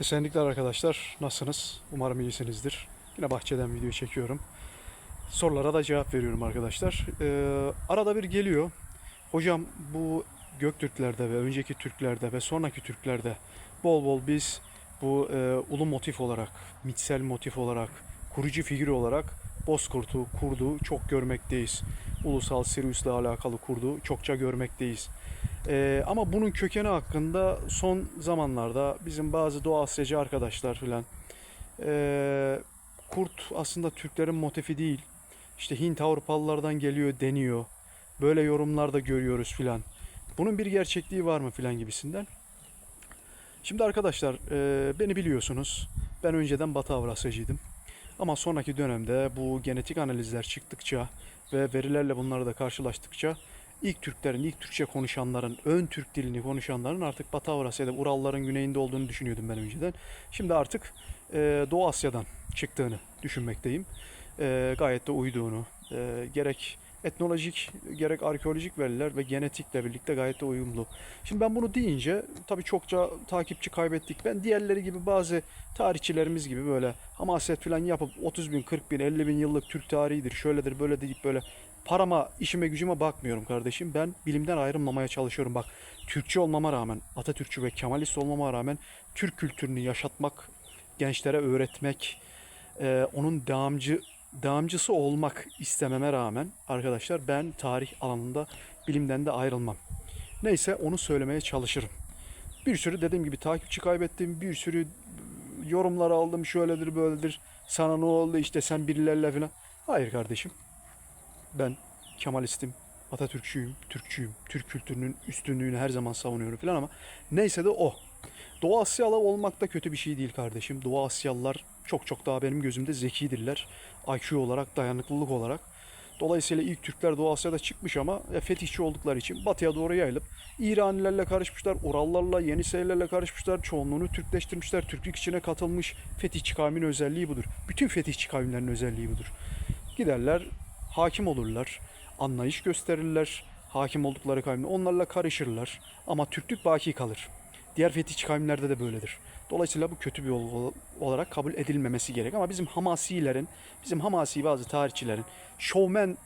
Esenlikler arkadaşlar. Nasılsınız? Umarım iyisinizdir. Yine bahçeden video çekiyorum. Sorulara da cevap veriyorum arkadaşlar. Ee, arada bir geliyor. Hocam bu Göktürklerde ve önceki Türklerde ve sonraki Türklerde bol bol biz bu e, ulu motif olarak, mitsel motif olarak, kurucu figür olarak Bozkurt'u, kurdu çok görmekteyiz. Ulusal Sirius'la alakalı kurdu çokça görmekteyiz. Ee, ama bunun kökeni hakkında son zamanlarda bizim bazı Doğu Asyacı arkadaşlar filan ee, kurt aslında Türklerin motifi değil. İşte Hint Avrupalılardan geliyor deniyor. Böyle yorumlar da görüyoruz filan. Bunun bir gerçekliği var mı filan gibisinden. Şimdi arkadaşlar e, beni biliyorsunuz. Ben önceden Batı Avrasyacıydım. Ama sonraki dönemde bu genetik analizler çıktıkça ve verilerle bunları da karşılaştıkça ilk Türklerin, ilk Türkçe konuşanların, ön Türk dilini konuşanların artık Batı Avrasya'da, Uralların güneyinde olduğunu düşünüyordum ben önceden. Şimdi artık e, Doğu Asya'dan çıktığını düşünmekteyim. E, gayet de uyduğunu, e, gerek etnolojik, gerek arkeolojik veriler ve genetikle birlikte gayet de uyumlu. Şimdi ben bunu deyince tabii çokça takipçi kaybettik. Ben diğerleri gibi bazı tarihçilerimiz gibi böyle hamaset falan yapıp 30 bin, 40 bin, 50 bin yıllık Türk tarihidir, şöyledir, böyle deyip böyle parama, işime, gücüme bakmıyorum kardeşim. Ben bilimden ayrılmamaya çalışıyorum. Bak Türkçe olmama rağmen, Atatürkçü ve Kemalist olmama rağmen Türk kültürünü yaşatmak, gençlere öğretmek, e, onun devamcı devamcısı olmak istememe rağmen arkadaşlar ben tarih alanında bilimden de ayrılmam. Neyse onu söylemeye çalışırım. Bir sürü dediğim gibi takipçi kaybettim. Bir sürü yorumlar aldım. Şöyledir böyledir. Sana ne oldu işte sen birilerle falan. Hayır kardeşim. Ben Kemalistim. Atatürkçüyüm, Türkçüyüm. Türk kültürünün üstünlüğünü her zaman savunuyorum falan ama neyse de o. Doğu Asyalı olmak da kötü bir şey değil kardeşim. Doğu Asyalılar çok çok daha benim gözümde zekidirler. IQ olarak, dayanıklılık olarak. Dolayısıyla ilk Türkler Doğu Asya'da çıkmış ama e, fetihçi oldukları için batıya doğru yayılıp İranilerle karışmışlar, Urallarla, Yeniseylerle karışmışlar, çoğunluğunu Türkleştirmişler, Türklük içine katılmış. Fetihçi kavmin özelliği budur. Bütün fetihçi kavimlerin özelliği budur. Giderler, hakim olurlar, anlayış gösterirler, hakim oldukları kavimle onlarla karışırlar ama Türklük baki kalır. Diğer fetihçi kavimlerde de böyledir. Dolayısıyla bu kötü bir olgu olarak kabul edilmemesi gerek. Ama bizim Hamasilerin, bizim Hamasi bazı tarihçilerin, şovmen,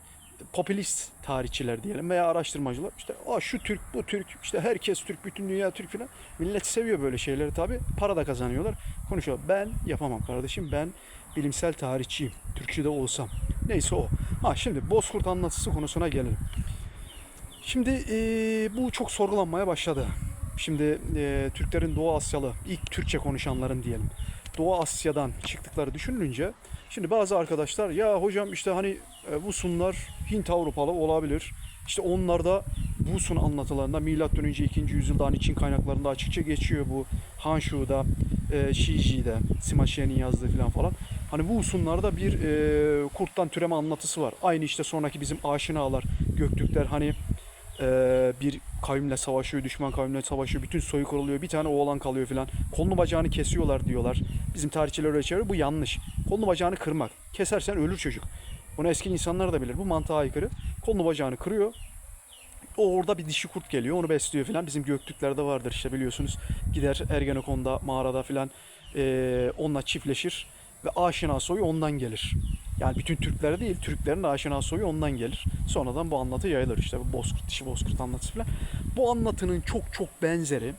popülist tarihçiler diyelim veya araştırmacılar işte Aa, şu Türk, bu Türk, işte herkes Türk, bütün dünya Türk filan. Millet seviyor böyle şeyleri tabi. Para da kazanıyorlar. Konuşuyor. Ben yapamam kardeşim. Ben bilimsel tarihçiyim. Türkçüde olsam. Neyse o. Ha şimdi Bozkurt anlatısı konusuna gelelim. Şimdi eee, bu çok sorgulanmaya başladı. Şimdi eee, Türklerin Doğu Asyalı, ilk Türkçe konuşanların diyelim. Doğu Asya'dan çıktıkları düşünülünce şimdi bazı arkadaşlar ya hocam işte hani e, Vusunlar Hint Avrupalı olabilir. İşte onlar da Vusun anlatılarında milattan önce 2. yüzyılda hani Çin kaynaklarında açıkça geçiyor bu Hanshu'da, e, Shiji'de, Sima Xian'in yazdığı falan falan. Hani Vusunlarda bir e, kurttan türeme anlatısı var. Aynı işte sonraki bizim aşinalar, Göktürkler hani ee, bir kavimle savaşıyor, düşman kavimle savaşıyor, bütün soyu kuruluyor, bir tane oğlan kalıyor filan. Kolunu bacağını kesiyorlar diyorlar. Bizim tarihçiler öyle çeviriyor. Bu yanlış. Kolunu bacağını kırmak. Kesersen ölür çocuk. Bunu eski insanlar da bilir. Bu mantığa aykırı. Kolunu bacağını kırıyor. O orada bir dişi kurt geliyor. Onu besliyor filan. Bizim Göktürklerde vardır işte biliyorsunuz. Gider Ergenekon'da, mağarada filan ee, onunla çiftleşir. Ve aşina soyu ondan gelir. Yani bütün Türklere değil, Türklerin aşina soyu ondan gelir. Sonradan bu anlatı yayılır işte bu Bozkurt, dişi Bozkurt anlatısı falan. Bu anlatının çok çok benzeri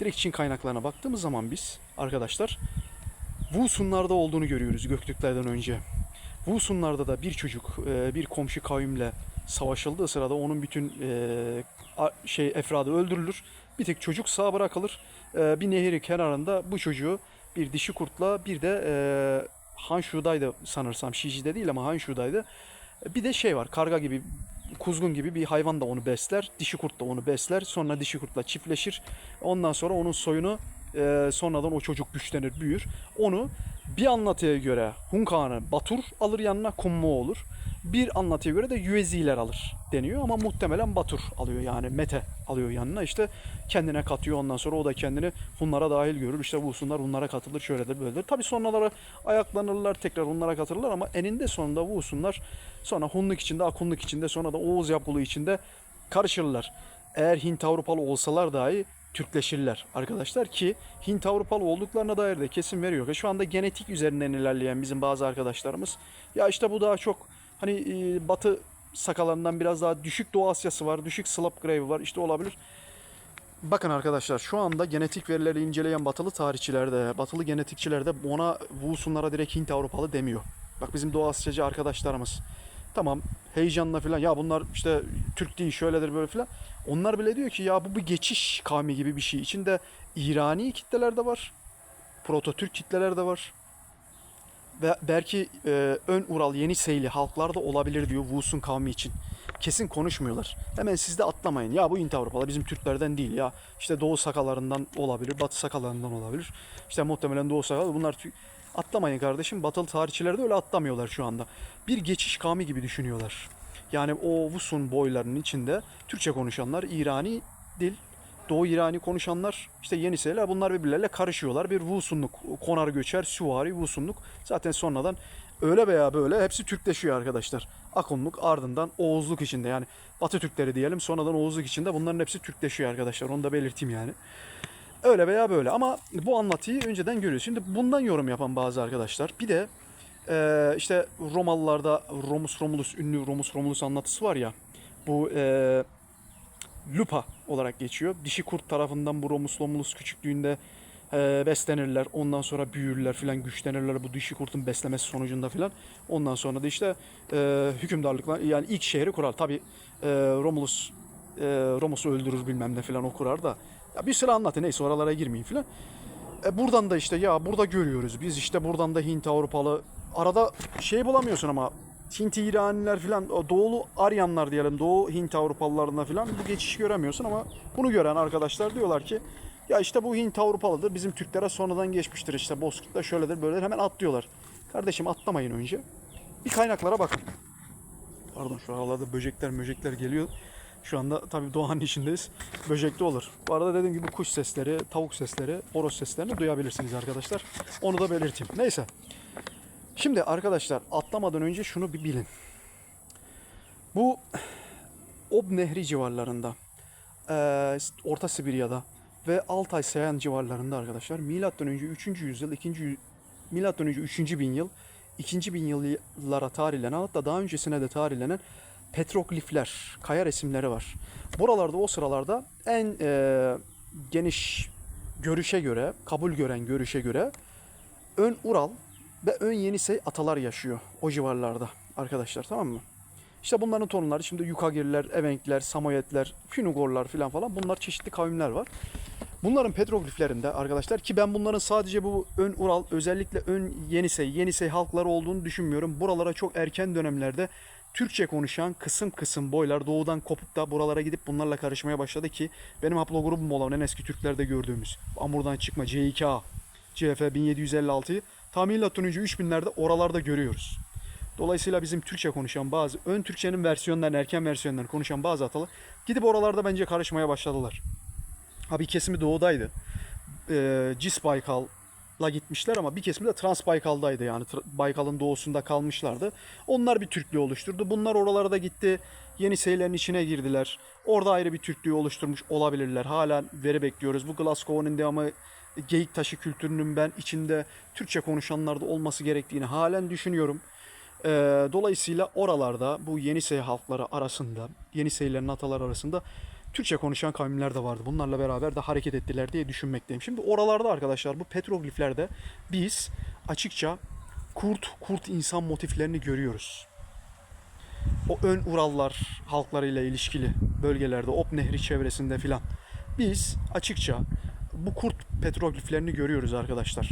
direkt Çin kaynaklarına baktığımız zaman biz arkadaşlar Vusunlarda olduğunu görüyoruz Göktürklerden önce. Vusunlarda da bir çocuk e, bir komşu kavimle savaşıldığı sırada onun bütün e, şey efradı öldürülür. Bir tek çocuk sağ bırakılır. E, Bir nehri kenarında bu çocuğu bir dişi kurtla bir de e, Hanshu'daydı sanırsam Shiji'de değil ama Hanshu'daydı. Bir de şey var karga gibi kuzgun gibi bir hayvan da onu besler. Dişi kurt da onu besler. Sonra dişi kurtla çiftleşir. Ondan sonra onun soyunu e, sonradan o çocuk güçlenir, büyür. Onu bir anlatıya göre Hunkan'ı Batur alır yanına Kummu olur. Bir anlatıya göre de Yüeziler alır deniyor ama muhtemelen Batur alıyor yani Mete alıyor yanına işte kendine katıyor ondan sonra o da kendini Hunlara dahil görür işte bu Hunlar Hunlara katılır şöyledir böyledir. Tabi sonraları ayaklanırlar tekrar Hunlara katılırlar ama eninde sonunda bu Hunlar sonra Hunluk içinde Akunluk içinde sonra da Oğuz yapılığı içinde karışırlar. Eğer Hint Avrupalı olsalar dahi Türkleşirler arkadaşlar ki Hint Avrupalı olduklarına dair de kesin veriyor. Ve şu anda genetik üzerinden ilerleyen bizim bazı arkadaşlarımız ya işte bu daha çok hani e, batı sakalarından biraz daha düşük Doğu Asyası var, düşük Slav Grave var işte olabilir. Bakın arkadaşlar şu anda genetik verileri inceleyen batılı tarihçilerde, batılı genetikçilerde ona Wusunlara direkt Hint Avrupalı demiyor. Bak bizim Doğu Asyacı arkadaşlarımız tamam heyecanla falan ya bunlar işte Türk değil şöyledir böyle falan. Onlar bile diyor ki ya bu bir geçiş kavmi gibi bir şey. İçinde İrani kitleler de var. Proto Türk kitleler de var. Ve belki e, ön Ural Yeniseyli halklar da olabilir diyor Wusun kavmi için. Kesin konuşmuyorlar. Hemen siz de atlamayın. Ya bu Avrupalı bizim Türklerden değil ya. İşte Doğu sakalarından olabilir, Batı sakalarından olabilir. İşte muhtemelen Doğu sakalı bunlar Tü- atlamayın kardeşim. Batılı tarihçiler de öyle atlamıyorlar şu anda. Bir geçiş kavmi gibi düşünüyorlar. Yani o Wusun boylarının içinde Türkçe konuşanlar, İrani dil, Doğu İrani konuşanlar, işte Yeniseyler bunlar birbirleriyle karışıyorlar. Bir Wusunluk, Konar göçer, Süvari Wusunluk. Zaten sonradan öyle veya böyle hepsi Türkleşiyor arkadaşlar. Akunluk ardından Oğuzluk içinde yani Batı Türkleri diyelim sonradan Oğuzluk içinde bunların hepsi Türkleşiyor arkadaşlar. Onu da belirteyim yani. Öyle veya böyle ama bu anlatıyı önceden görüyoruz. Şimdi bundan yorum yapan bazı arkadaşlar. Bir de eee, işte Romalılarda Romus Romulus ünlü Romus Romulus anlatısı var ya. Bu eee Lupa olarak geçiyor. Dişi kurt tarafından bu Romus Romulus küçüklüğünde e, beslenirler. Ondan sonra büyürler filan güçlenirler bu dişi kurtun beslemesi sonucunda filan. Ondan sonra da işte e, hükümdarlıklar yani ilk şehri kurar. Tabi Romulus e, Romus'u öldürür bilmem ne filan o kurar da. Ya bir sürü anlatı neyse oralara girmeyeyim filan. E, buradan da işte ya burada görüyoruz biz işte buradan da Hint Avrupalı arada şey bulamıyorsun ama Hint İraniler filan doğulu Aryanlar diyelim Doğu Hint Avrupalılarına filan bu geçişi göremiyorsun ama bunu gören arkadaşlar diyorlar ki ya işte bu Hint Avrupalıdır bizim Türklere sonradan geçmiştir işte Bozkurt'ta şöyledir böyledir hemen atlıyorlar. Kardeşim atlamayın önce. Bir kaynaklara bakın. Pardon şu aralarda böcekler möcekler geliyor. Şu anda tabii doğanın içindeyiz. Böcekli olur. Bu arada dediğim gibi kuş sesleri, tavuk sesleri, horoz seslerini duyabilirsiniz arkadaşlar. Onu da belirteyim. Neyse. Şimdi arkadaşlar atlamadan önce şunu bir bilin. Bu Ob Nehri civarlarında, eee, Orta Sibirya'da ve Altay Sayan civarlarında arkadaşlar milattan önce 3. yüzyıl, 2. yü- milattan önce 3. bin yıl, 2. bin yıllara tarihlenen hatta daha öncesine de tarihlenen petroglifler, kaya resimleri var. Buralarda o sıralarda en eee, geniş görüşe göre, kabul gören görüşe göre ön Ural ve ön Yenisey atalar yaşıyor o civarlarda arkadaşlar tamam mı? İşte bunların torunları şimdi Yukagirler, Evenkler, Samoyedler, Finugorlar falan falan bunlar çeşitli kavimler var. Bunların petrogliflerinde arkadaşlar ki ben bunların sadece bu ön Ural özellikle ön Yenisey, Yenisey halkları olduğunu düşünmüyorum. Buralara çok erken dönemlerde Türkçe konuşan kısım kısım boylar doğudan kopup da buralara gidip bunlarla karışmaya başladı ki benim haplogrubum olan en eski Türklerde gördüğümüz Amur'dan çıkma C2A, CF 1756'yı tam milattan önce 3000'lerde oralarda görüyoruz. Dolayısıyla bizim Türkçe konuşan bazı ön Türkçenin versiyonlarını, erken versiyonlarını konuşan bazı atalı gidip oralarda bence karışmaya başladılar. Ha bir kesimi doğudaydı. Ee, Cis Baykal'la gitmişler ama bir kesimi de Trans Baykal'daydı yani Baykal'ın doğusunda kalmışlardı. Onlar bir Türklüğü oluşturdu. Bunlar oralara da gitti. Yeniseylerin içine girdiler. Orada ayrı bir Türklüğü oluşturmuş olabilirler. Hala veri bekliyoruz. Bu Glasgow'un devamı geyik taşı kültürünün ben içinde Türkçe konuşanlarda olması gerektiğini halen düşünüyorum. Ee, dolayısıyla oralarda bu Yenisey halkları arasında, Yeniseylerin ataları arasında Türkçe konuşan kavimler de vardı. Bunlarla beraber de hareket ettiler diye düşünmekteyim. Şimdi oralarda arkadaşlar bu petrogliflerde biz açıkça kurt, kurt insan motiflerini görüyoruz. O ön Urallar halklarıyla ilişkili bölgelerde, Ob Nehri çevresinde filan. Biz açıkça bu kurt petrogliflerini görüyoruz arkadaşlar.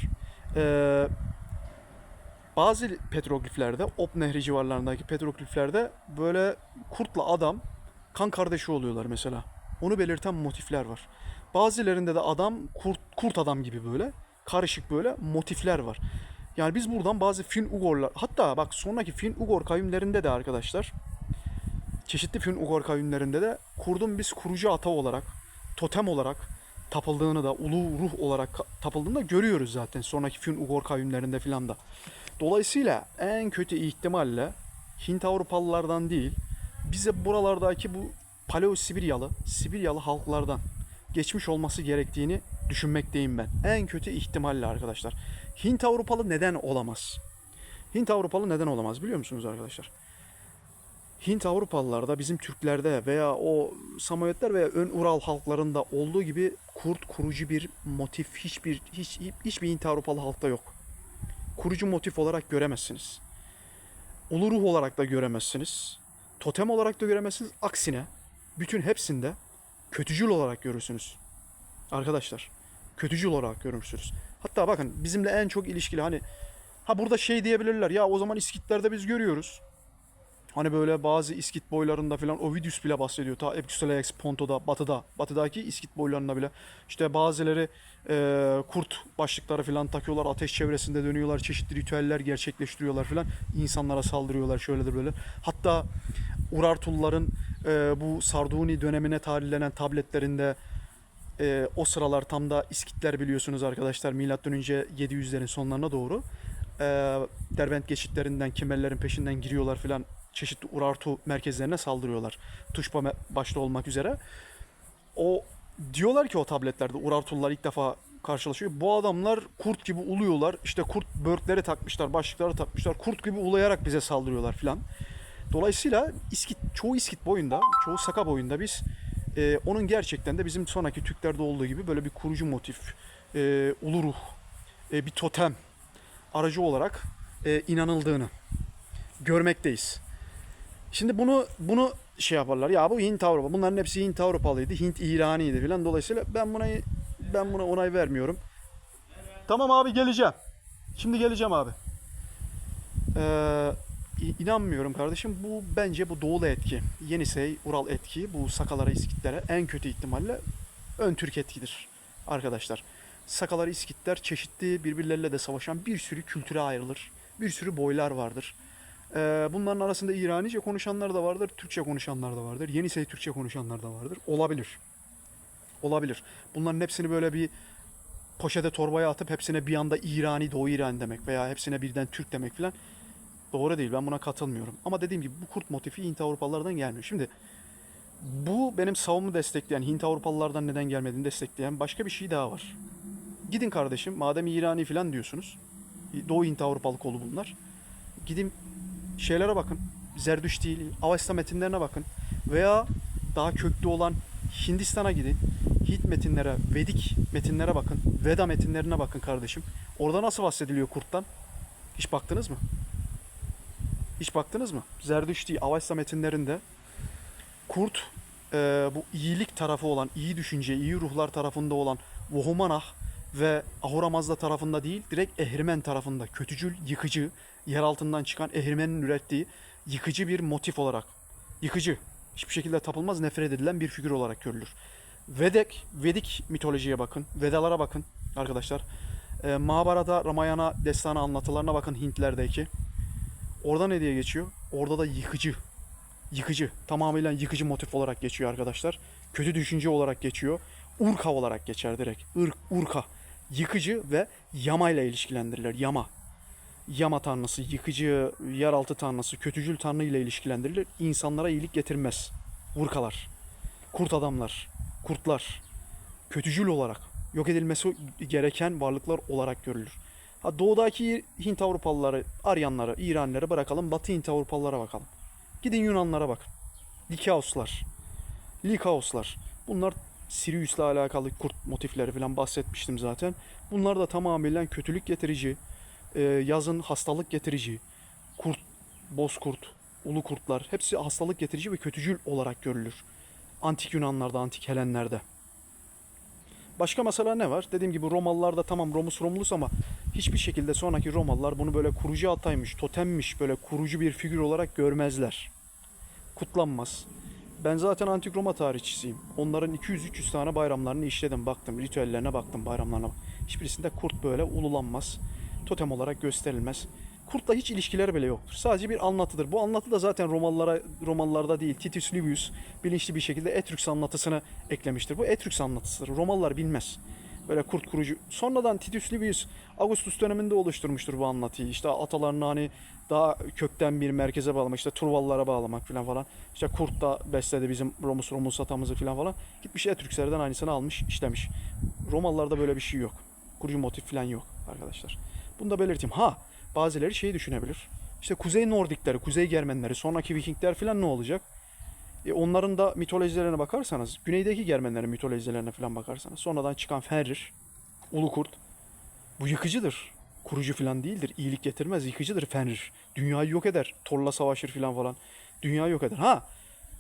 Ee, bazı petrogliflerde, Ob Nehri civarlarındaki petrogliflerde böyle kurtla adam kan kardeşi oluyorlar mesela. Onu belirten motifler var. Bazılarında da adam kurt, kurt adam gibi böyle karışık böyle motifler var. Yani biz buradan bazı Fin-Ugorlar hatta bak sonraki Fin-Ugor kavimlerinde de arkadaşlar çeşitli Fin-Ugor kavimlerinde de kurdun biz kurucu ata olarak, totem olarak tapıldığını da ulu ruh olarak tapıldığını da görüyoruz zaten sonraki Fin-Ugor kavimlerinde filan da. Dolayısıyla en kötü ihtimalle Hint Avrupalılardan değil, bize buralardaki bu Paleo Sibiryalı, Sibiryalı halklardan geçmiş olması gerektiğini düşünmekteyim ben. En kötü ihtimalle arkadaşlar. Hint Avrupalı neden olamaz? Hint Avrupalı neden olamaz biliyor musunuz arkadaşlar? Hint Avrupalılarda bizim Türklerde veya o Samoyedler veya ön Ural halklarında olduğu gibi kurt kurucu bir motif hiçbir hiç hiçbir Hint Avrupalı halkta yok. Kurucu motif olarak göremezsiniz. Ulu ruh olarak da göremezsiniz. Totem olarak da göremezsiniz. Aksine bütün hepsinde kötücül olarak görürsünüz. Arkadaşlar kötücül olarak görürsünüz. Hatta bakın bizimle en çok ilişkili hani ha burada şey diyebilirler ya o zaman İskitlerde biz görüyoruz. Hani böyle bazı İskit boylarında falan Ovidius bile bahsediyor. Ta Epiculax, Ponto'da, Batı'da, Batı'daki İskit boylarında bile. İşte bazıları e, kurt başlıkları falan takıyorlar. Ateş çevresinde dönüyorlar. Çeşitli ritüeller gerçekleştiriyorlar falan. İnsanlara saldırıyorlar şöyledir böyle. Hatta Urartulların e, bu Sarduni dönemine tarihlenen tabletlerinde e, o sıralar tam da İskitler biliyorsunuz arkadaşlar. Milattan önce 700'lerin sonlarına doğru e, Derbent geçitlerinden Kimerlerin peşinden giriyorlar filan çeşitli Urartu merkezlerine saldırıyorlar. Tuşba başta olmak üzere. O diyorlar ki o tabletlerde Urartular ilk defa karşılaşıyor. Bu adamlar kurt gibi uluyorlar. İşte kurt börkleri takmışlar, başlıkları takmışlar. Kurt gibi ulayarak bize saldırıyorlar filan. Dolayısıyla İskit, çoğu İskit boyunda, çoğu Saka boyunda biz e, onun gerçekten de bizim sonraki Türklerde olduğu gibi böyle bir kurucu motif, e, ulu ruh, e, bir totem aracı olarak e, inanıldığını görmekteyiz. Şimdi bunu bunu şey yaparlar. Ya bu Hint Avrupa. Bunların hepsi Hint Avrupalıydı. Hint İraniydi filan. Dolayısıyla ben buna ben buna onay vermiyorum. Tamam abi geleceğim. Şimdi geleceğim abi. Ee, i- inanmıyorum kardeşim. Bu bence bu doğulu etki. Yenisey, Ural etki. Bu Sakalara, İskitlere en kötü ihtimalle ön Türk etkidir arkadaşlar. Sakalar, İskitler çeşitli birbirleriyle de savaşan bir sürü kültüre ayrılır. Bir sürü boylar vardır. Bunların arasında İranice konuşanlar da vardır, Türkçe konuşanlar da vardır. Yenisey Türkçe konuşanlar da vardır. Olabilir. Olabilir. Bunların hepsini böyle bir poşete torbaya atıp hepsine bir anda İrani, Doğu İran demek veya hepsine birden Türk demek falan doğru değil. Ben buna katılmıyorum. Ama dediğim gibi bu kurt motifi Hint Avrupalılardan gelmiyor. Şimdi bu benim savunmu destekleyen, Hint Avrupalılardan neden gelmediğini destekleyen başka bir şey daha var. Gidin kardeşim, madem İrani falan diyorsunuz. Doğu Hint Avrupalı kolu bunlar. Gidin şeylere bakın. Zerdüşti, Avesta metinlerine bakın. Veya daha köklü olan Hindistan'a gidin. Hint metinlere, Vedik metinlere bakın. Veda metinlerine bakın kardeşim. Orada nasıl bahsediliyor kurttan? Hiç baktınız mı? Hiç baktınız mı? Zerdüşti, Avesta metinlerinde kurt e, bu iyilik tarafı olan, iyi düşünce, iyi ruhlar tarafında olan Vohumanah ve Ahura Mazda tarafında değil, direkt Ehrimen tarafında kötücül, yıkıcı, yer altından çıkan Ehrimen'in ürettiği yıkıcı bir motif olarak, yıkıcı, hiçbir şekilde tapılmaz, nefret edilen bir figür olarak görülür. Vedek, Vedik mitolojiye bakın, Vedalara bakın arkadaşlar. E, Mahabharata, Ramayana destanı anlatılarına bakın Hintlerdeki. Orada ne geçiyor? Orada da yıkıcı, yıkıcı, tamamıyla yıkıcı motif olarak geçiyor arkadaşlar. Kötü düşünce olarak geçiyor. Urka olarak geçer direkt. Irk, urka. Yıkıcı ve yama ile ilişkilendirilir. Yama. Yama tanrısı, yıkıcı, yeraltı tanrısı, kötücül tanrı ile ilişkilendirilir. İnsanlara iyilik getirmez. Urkalar. Kurt adamlar. Kurtlar. Kötücül olarak yok edilmesi gereken varlıklar olarak görülür. Ha, doğudaki Hint Avrupalıları, Aryanları, İranlıları bırakalım. Batı Hint Avrupalılara bakalım. Gidin Yunanlara bak. Likaoslar. Likaoslar. Bunlar Sirius'la alakalı kurt motifleri falan bahsetmiştim zaten. Bunlar da tamamen kötülük getirici, e, yazın hastalık getirici, kurt, bozkurt, ulu kurtlar hepsi hastalık getirici ve kötücül olarak görülür. Antik Yunanlarda, antik Helenlerde. Başka mesela ne var? Dediğim gibi Romalılarda tamam Romus Romulus ama hiçbir şekilde sonraki Romalılar bunu böyle kurucu ataymış, totemmiş, böyle kurucu bir figür olarak görmezler. Kutlanmaz. Ben zaten antik Roma tarihçisiyim. Onların 200-300 tane bayramlarını işledim, baktım, ritüellerine baktım, bayramlarına. Hiçbirisinde kurt böyle ululanmaz. Totem olarak gösterilmez. Kurtla hiç ilişkileri bile yoktur. Sadece bir anlatıdır. Bu anlatı da zaten Romalılara Romalılarda değil. Titus Livius bilinçli bir şekilde Etrüks anlatısını eklemiştir. Bu Etrüks anlatısıdır. Romalılar bilmez. Böyle kurt kurucu. Sonradan Titus Livius Augustus döneminde oluşturmuştur bu anlatıyı. İşte atalarını hani daha kökten bir merkeze bağlamak, işte Turvallara bağlamak falan falan. İşte kurt da besledi bizim Romus Romus atamızı falan falan. Gitmiş Etrükslerden aynısını almış, işlemiş. Romalılarda böyle bir şey yok. Kurucu motif falan yok arkadaşlar. Bunu da belirteyim. Ha bazıları şeyi düşünebilir. İşte Kuzey Nordikleri, Kuzey Germenleri, sonraki Vikingler falan ne olacak? E onların da mitolojilerine bakarsanız, güneydeki Germenlerin mitolojilerine falan bakarsanız, sonradan çıkan Fenrir, Ulukurt, bu yıkıcıdır. Kurucu falan değildir. İyilik getirmez, yıkıcıdır Fenrir. Dünyayı yok eder. Torla savaşır falan falan. Dünyayı yok eder. Ha,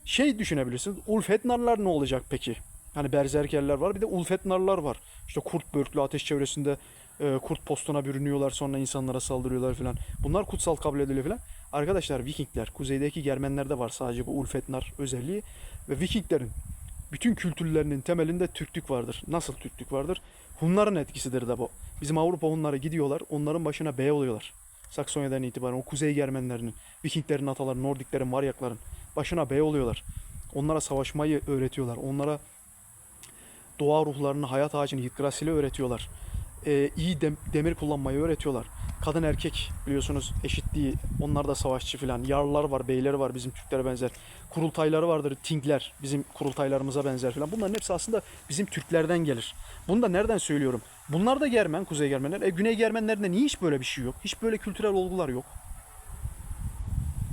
şey düşünebilirsiniz. Ulfetnarlar ne olacak peki? Hani berzerkerler var bir de Ulfetnarlar var. İşte kurt börklü ateş çevresinde e, kurt postuna bürünüyorlar sonra insanlara saldırıyorlar falan. Bunlar kutsal kabul ediliyor falan. Arkadaşlar Vikingler, kuzeydeki Germenlerde var sadece bu Ulfetnar özelliği. Ve Vikinglerin bütün kültürlerinin temelinde Türklük vardır. Nasıl Türklük vardır? Hunların etkisidir de bu. Bizim Avrupa Hunları gidiyorlar, onların başına bey oluyorlar. Saksonya'dan itibaren o kuzey Germenlerinin, Vikinglerin ataları, Nordiklerin, Varyakların başına bey oluyorlar. Onlara savaşmayı öğretiyorlar. Onlara doğa ruhlarını, hayat ağacını Yggdrasil'i öğretiyorlar. Ee, iyi dem- demir kullanmayı öğretiyorlar. Kadın erkek biliyorsunuz eşitliği, onlar da savaşçı filan. Yarlar var, beyleri var bizim Türklere benzer. Kurultayları vardır, tingler bizim kurultaylarımıza benzer filan. Bunların hepsi aslında bizim Türklerden gelir. Bunu da nereden söylüyorum? Bunlar da Germen, Kuzey Germenler. E, Güney Germenlerinde niye hiç böyle bir şey yok? Hiç böyle kültürel olgular yok.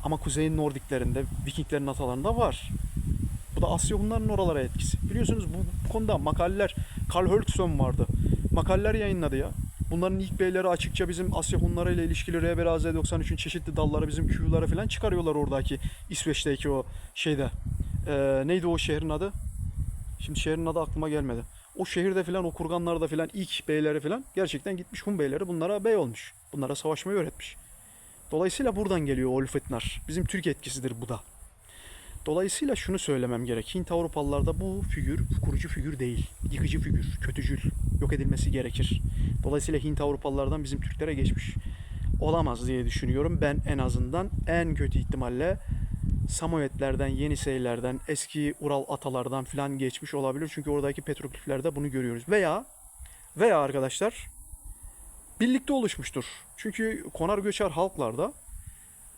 Ama Kuzey Nordiklerinde, Vikinglerin atalarında var. Bu da Asya Hunların oralara etkisi. Biliyorsunuz bu, bu konuda makaleler, Karl Hölkson vardı. Makaleler yayınladı ya. Bunların ilk beyleri açıkça bizim Asya Hunları ile ilişkili RBRAZ 93'ün çeşitli dalları bizim Q'lara falan çıkarıyorlar oradaki İsveç'teki o şeyde. Ee, neydi o şehrin adı? Şimdi şehrin adı aklıma gelmedi. O şehirde filan o kurganlarda filan ilk beyleri filan gerçekten gitmiş Hun beyleri bunlara bey olmuş. Bunlara savaşmayı öğretmiş. Dolayısıyla buradan geliyor Olfetnar. Bizim Türk etkisidir bu da. Dolayısıyla şunu söylemem gerek. Hint Avrupalılarda bu figür kurucu figür değil. Yıkıcı figür, kötücül. Yok edilmesi gerekir. Dolayısıyla Hint Avrupalılardan bizim Türklere geçmiş. Olamaz diye düşünüyorum. Ben en azından en kötü ihtimalle Samoyedlerden, Yeniseylerden, eski Ural atalardan filan geçmiş olabilir. Çünkü oradaki petrogliflerde bunu görüyoruz. Veya veya arkadaşlar birlikte oluşmuştur. Çünkü konar göçer halklarda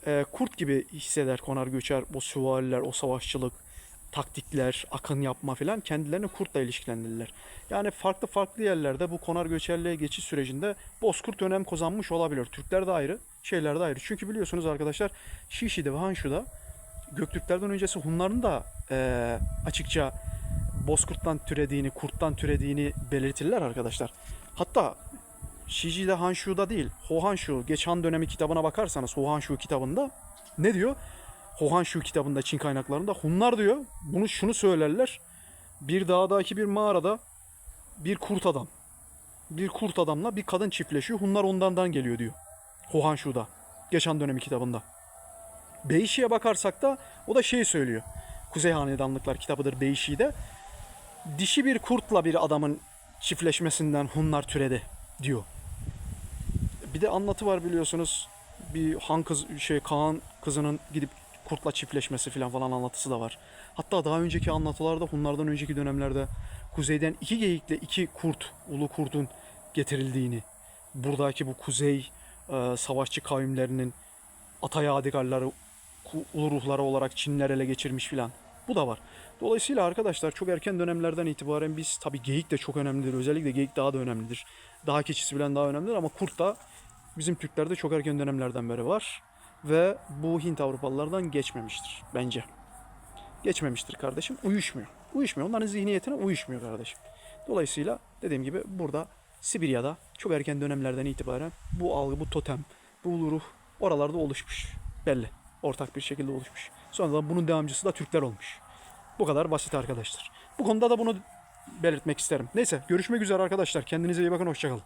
e, kurt gibi hisseder konar göçer o süvariler, o savaşçılık, taktikler, akın yapma filan kendilerini kurtla ilişkilendirirler. Yani farklı farklı yerlerde bu konar göçerliğe geçiş sürecinde Bozkurt önem kazanmış olabilir. Türkler de ayrı, şeyler de ayrı. Çünkü biliyorsunuz arkadaşlar Şişi'de ve Hanşu'da Göktürklerden öncesi Hunların da e, açıkça Bozkurt'tan türediğini, kurttan türediğini belirtirler arkadaşlar. Hatta Şiji'de Hanshu'da değil, Hohanshu, geç Han dönemi kitabına bakarsanız Hohanshu kitabında ne diyor? Hohanshu kitabında Çin kaynaklarında Hunlar diyor. Bunu şunu söylerler. Bir dağdaki bir mağarada bir kurt adam. Bir kurt adamla bir kadın çiftleşiyor. Hunlar ondandan geliyor diyor. Hohanshu'da. Geç Han dönemi kitabında. Beyşi'ye bakarsak da o da şeyi söylüyor. Kuzey Hanedanlıklar kitabıdır Beyşi'de. Dişi bir kurtla bir adamın çiftleşmesinden Hunlar türedi diyor. Bir de anlatı var biliyorsunuz. Bir Han kız şey Kaan kızının gidip kurtla çiftleşmesi falan falan anlatısı da var. Hatta daha önceki anlatılarda Hunlardan önceki dönemlerde kuzeyden iki geyikle iki kurt, ulu kurtun getirildiğini, buradaki bu kuzey e, savaşçı kavimlerinin ata yadigarları, ku- ulu ruhları olarak Çinler ele geçirmiş filan. Bu da var. Dolayısıyla arkadaşlar çok erken dönemlerden itibaren biz tabi geyik de çok önemlidir. Özellikle geyik daha da önemlidir. Daha keçisi bilen daha önemlidir ama kurt da bizim Türklerde çok erken dönemlerden beri var. Ve bu Hint Avrupalılardan geçmemiştir bence. Geçmemiştir kardeşim. Uyuşmuyor. Uyuşmuyor. Onların zihniyetine uyuşmuyor kardeşim. Dolayısıyla dediğim gibi burada Sibirya'da çok erken dönemlerden itibaren bu algı, bu totem, bu ruh oralarda oluşmuş. Belli. Ortak bir şekilde oluşmuş. Sonradan bunun devamcısı da Türkler olmuş. Bu kadar basit arkadaşlar. Bu konuda da bunu belirtmek isterim. Neyse görüşmek üzere arkadaşlar. Kendinize iyi bakın. Hoşçakalın.